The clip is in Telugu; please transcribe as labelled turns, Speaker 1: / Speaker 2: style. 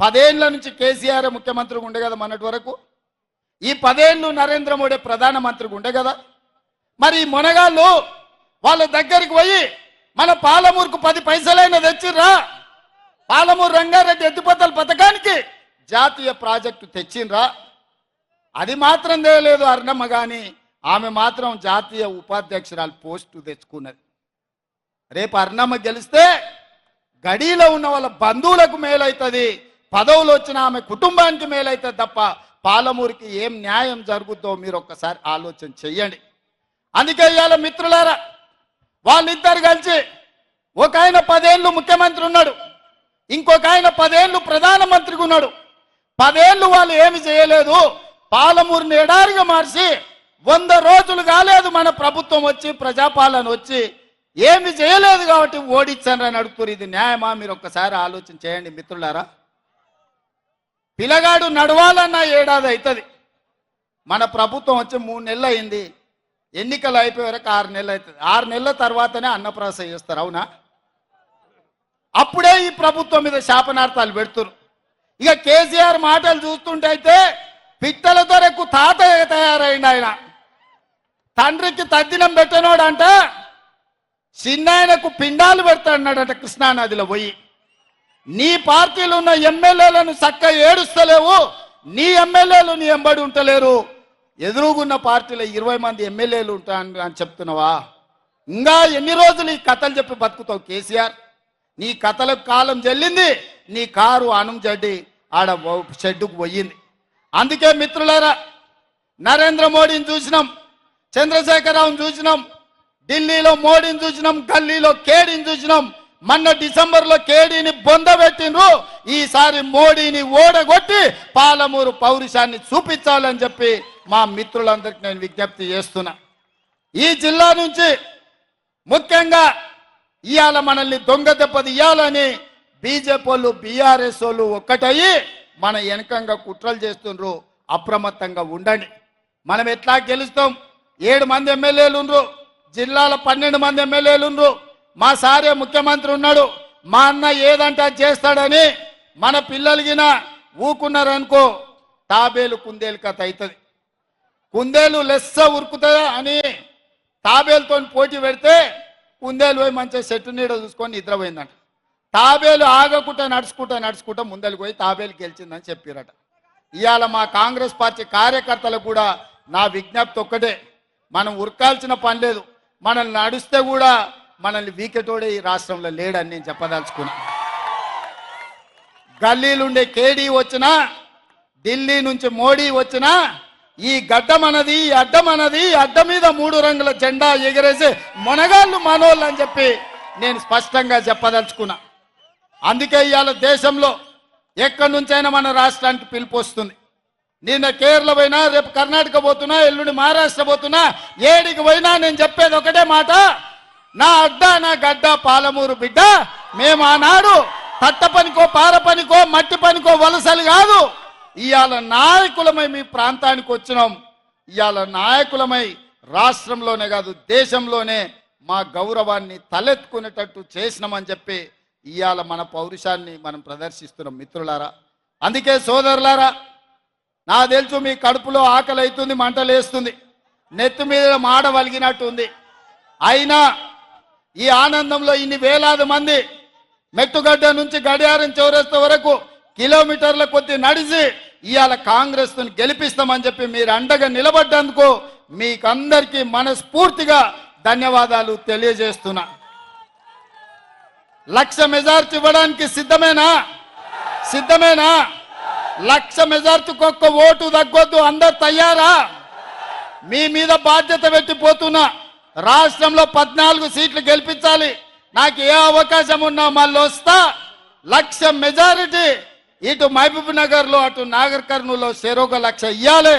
Speaker 1: పదేండ్ల నుంచి కేసీఆర్ ముఖ్యమంత్రిగా ఉండే కదా మొన్నటి వరకు. ఈ పదేళ్ళు నరేంద్ర మోడీ ప్రధానమంత్రిగా ఉండే కదా. మరి మొనగాళ్ళు వాళ్ళ దగ్గరికి పోయి మన పాలమూరుకు పది పైసలైనా తెచ్చిర్రా? పాలమూరు రంగారెడ్డి ఎత్తిపోతల పథకానికి జాతీయ ప్రాజెక్టు తెచ్చిండ్రా? అది మాత్రం తెలియలేదు అర్ణమ్మ కానీ ఆమె మాత్రం జాతీయ ఉపాధ్యక్షురాలు పోస్టు తెచ్చుకున్నది. రేపు అర్ణమ్మ గెలిస్తే గడిలో ఉన్న వాళ్ళ బంధువులకు మేలవుతుంది పదవులు వచ్చిన ఆమె కుటుంబానికి మేలైతే తప్ప పాలమూరికి ఏం న్యాయం జరుగుద్దో మీరు ఒక్కసారి ఆలోచన చెయ్యండి. అందుకే ఇవాళ మిత్రులారా వాళ్ళిద్దరు కలిసి ఒక ఆయన పదేళ్ళు ముఖ్యమంత్రి ఉన్నాడు ఇంకొక ఆయన పదేళ్ళు ప్రధానమంత్రిగా ఉన్నాడు. పదేళ్ళు వాళ్ళు ఏమి చేయలేదు పాలమూరుని ఎడారిగా మార్చి వంద రోజులు కాలేదు మన ప్రభుత్వం వచ్చి ప్రజాపాలన వచ్చి ఏమి చేయలేదు కాబట్టి ఓడించాను అని అడుగుతారు ఇది న్యాయమా? మీరు ఒక్కసారి ఆలోచన చేయండి మిత్రులారా. పిల్లగాడు నడవాలన్న ఏడాది అవుతుంది మన ప్రభుత్వం వచ్చి మూడు నెలలు అయింది. ఎన్నికలు అయిపోయే వరకు ఆరు నెలలు అవుతుంది ఆరు నెలల తర్వాతనే అన్నప్రాస చేస్తారు అవునా? అప్పుడే ఈ ప్రభుత్వం మీద శాపనార్థాలు పెడుతురు ఇక కేసీఆర్ మాటలు చూస్తుంటే అయితే పిట్టల దొరకు తాతయ్య తయారైంది ఆయన. తండ్రికి తద్దినం పెట్టనోడంట చిన్నాయనకు పిండాలు పెడతాడన్నాడట కృష్ణానదిలో పోయి. నీ పార్టీలు ఉన్న ఎమ్మెల్యేలను చక్క ఏడుస్తలేవు. నీ ఎమ్మెల్యేలు నీ ఎంబడి ఉంటలేరు. ఎదురుగున్న పార్టీలో ఇరవై మంది ఎమ్మెల్యేలు ఉంటా అని చెప్తున్నావా? ఇంకా ఎన్ని రోజులు ఈ కథలు చెప్పి బతుకుతావు కేసీఆర్? నీ కథలకు కాలం చెల్లింది నీ కారు అణం జడ్డి ఆడ షెడ్డుకు పోయింది. అందుకే మిత్రులారా నరేంద్ర మోడీని చూసినాం చంద్రశేఖరరావుని చూసినాం ఢిల్లీలో మోడీని చూసినాం గల్లీలో కేడీని చూసినాం మొన్న డిసెంబర్లో కేడీని బొందబెట్టిండ్రు ఈసారి మోడీని ఓడగొట్టి పాలమూరు పౌరుషాన్ని చూపించాలని చెప్పి మా మిత్రులందరికీ నేను విజ్ఞప్తి చేస్తున్నా. ఈ జిల్లా నుంచి ముఖ్యంగా ఇవాళ మనల్ని దొంగ దెబ్బది ఇవ్వాలని బీజేపీ వాళ్ళు బీఆర్ఎస్ వాళ్ళు ఒక్కటయ్యి మన వెనకంగా కుట్రలు చేస్తుండ్రు. అప్రమత్తంగా ఉండండి. మనం ఎట్లా గెలుస్తాం? ఏడు మంది ఎమ్మెల్యేలు ఉండ్రు జిల్లాల పన్నెండు మంది ఎమ్మెల్యేలు ఉండ్రు మా సారే ముఖ్యమంత్రి ఉన్నాడు. మా అన్న ఏదంటే అది చేస్తాడని మన పిల్లలగిన ఊకున్నారనుకో తాబేలు కుందేలు కథ అవుతుంది కుందేలు లెస్స ఉరుకుతుందా అని తాబేలుతో పోటీ పెడితే కుందేలు పోయి మంచిగా చెట్టు నీడ చూసుకొని నిద్రపోయిందంట. తాబేలు ఆగకుండా నడుచుకుంటా నడుచుకుంటా ముందలు పోయి తాబేలు గెలిచిందని చెప్పారట. ఇవాళ మా కాంగ్రెస్ పార్టీ కార్యకర్తలకు కూడా నా విజ్ఞప్తి ఒక్కటే. మనం ఉరకాల్సిన పని లేదు. మనల్ని నడిస్తే కూడా మనల్ని వీకెతోడే ఈ రాష్ట్రంలో లేడని నేను చెప్పదలుచుకున్నా. గల్లీలుండే కేడీ వచ్చినా ఢిల్లీ నుంచి మోడీ వచ్చినా ఈ గడ్డ మనది ఈ అడ్డ మనది అడ్డ మీద మూడు రంగుల జెండా ఎగరేసి మొనగాళ్ళు మనోళ్ళు అని చెప్పి నేను స్పష్టంగా చెప్పదలుచుకున్నా. అందుకే ఇవాళ దేశంలో ఎక్కడి నుంచైనా మన రాష్ట్రానికి పిలుపు వస్తుంది. నిన్న కేరళ పోయినా రేపు కర్ణాటక పోతున్నా ఎల్లుండి మహారాష్ట్ర పోతున్నా ఏడికి పోయినా నేను చెప్పేది ఒకటే మాట నా అడ్డ నా గడ్డ పాలమూరు బిడ్డ మేము ఆనాడు పట్ట పనికో పార పనికో మట్టి పనికో వలసలు కాదు. ఇవాళ నాయకులమై మీ ప్రాంతానికి వచ్చినాం. ఇవాళ నాయకులమై రాష్ట్రంలోనే కాదు దేశంలోనే మా గౌరవాన్ని తలెత్తుకునేటట్టు చేసినామని చెప్పి ఇవాళ మన పౌరుషాన్ని మనం ప్రదర్శిస్తున్నాం మిత్రులారా. అందుకే సోదరులారా నా తెలుసు మీ కడుపులో ఆకలి అవుతుంది మంటలేస్తుంది. నెత్తి మీద మాడ వలిగినట్టు ఉంది అయినా ఈ ఆనందంలో ఇన్ని వేలాది మంది మెట్టుగడ్డ నుంచి గడియారం చౌరస్త వరకు కిలోమీటర్ల కొద్ది నడిచి ఇవాళ కాంగ్రెస్ గెలిపిస్తామని చెప్పి మీరు అండగా నిలబడ్డందుకు మీకందరికీ మనస్ఫూర్తిగా ధన్యవాదాలు తెలియజేస్తున్నా. లక్ష మెజార్టీ ఇవ్వడానికి సిద్ధమేనా? సిద్ధమేనా? లక్ష మెజార్టీకి ఒక్క ఓటు తగ్గొద్దు అందరు తయారా? మీ మీద బాధ్యత పెట్టిపోతున్నా రాష్ట్రంలో పద్నాలుగు సీట్లు గెలిపించాలి. నాకు ఏ అవకాశం ఉన్నా మళ్ళీ వస్తా. లక్ష మెజారిటీ ఇటు మహబూబ్ నగర్లో అటు నాగర్ కర్నూలులో చెరొక లక్ష ఇయ్యాలి.